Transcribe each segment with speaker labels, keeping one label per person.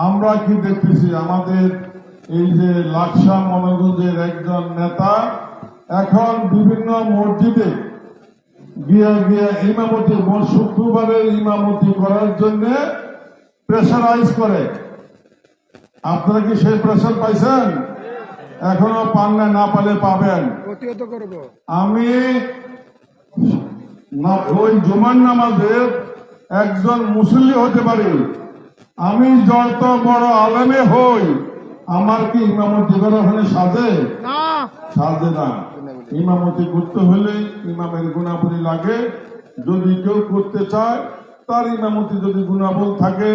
Speaker 1: আমরা কি দেখতেছি? আমাদের এই যে লাকসা মনোগঞ্জের একজন নেতা এখন বিভিন্ন মসজিদে গিয়া গিয়া ইমামতি মোট শুক্রবারের ইমামতি করার জন্য প্রেশারাইজ করে। আপনারা কি সেই প্রেশার পাইছেন? এখনও পান না না পালে পাবেন। আমি না- ওই জুমার নামাজের একজন মুসল্লি হতে পারি। আমি যত বড় আলেমে হই আমার কি ইমামতি করা হলে সাজে? সাজে না। ইমামতি করতে হলে ইমামের গুণাবলী লাগে। যদি কেউ করতে চায় তার ইমামতি যদি গুণাবল থাকে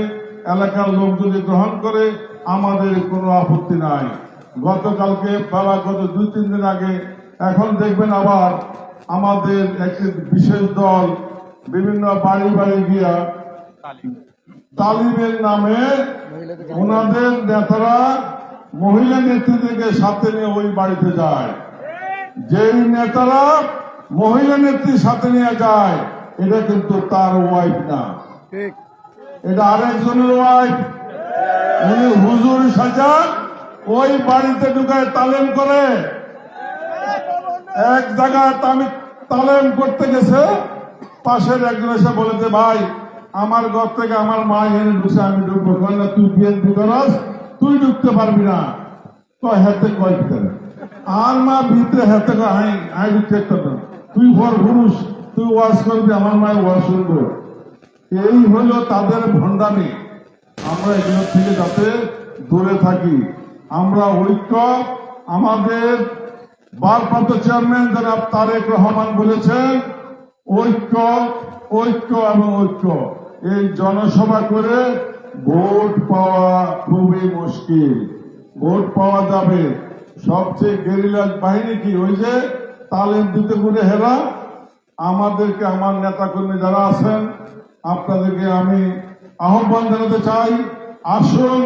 Speaker 1: এলাকার লোক যদি গ্রহণ করে আমাদের কোনো আপত্তি নাই। গতকালকে বাবা গত দুই তিন দিন আগে এখন দেখবেন আবার আমাদের একটি বিশেষ দল বিভিন্ন বাড়ি বাড়ি গিয়া তালিমের নামে ওনাদের নেতারা মহিলা নেত্রীদেরকে সাথে নিয়ে ওই বাড়িতে যায়। যেই নেতারা মহিলা নেত্রীর সাথে নিয়ে যায় এটা কিন্তু তার ওয়াইফ না। এটা আরেকজনের ওয়াইফ উনি হুজুর সাজা ওই বাড়িতে ঢুকায় তালেম করে। এক জায়গায় তালেম করতে গেছে পাশের একজন এসে বলেছে ভাই আমার ঘর থেকে আমার মা এনে ঢুকছে আমি ঢুকবো কয় না, তুই বিএনপি করস তুই ঢুকতে পারবি না। তো হেতে কয় আর মা ভিতরে হেতে আই আই ঢুকতে না। তুই ভর পুরুষ, তুই ওয়াশ করবি, আমার মায়ের ওয়াশ শুনব এই হলো তাদের ভণ্ডামি। আমরা এগুলো থেকে যাতে দূরে থাকি। আমরা ঐক্য, আমাদের ভারপ্রাপ্ত চেয়ারম্যান জনাব তারেক রহমান বলেছেন, ঐক্য ঐক্য এবং ঐক্য। এই জনসভা করে ভোট পাওয়া খুবই মুশকিল। ভোট পাওয়া যাবে। সবচেয়ে গেরিলা বাহিনী কি? ওই যে তালেম দিতে করে হেরা। আমাদেরকে, আমার নেতা কর্মী যারা আছেন, আপনাদেরকে আমি আহ্বান জানাতে চাই, আসুন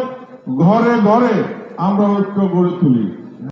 Speaker 1: ঘরে ঘরে আমরা ঐক্য গড়ে তুলি।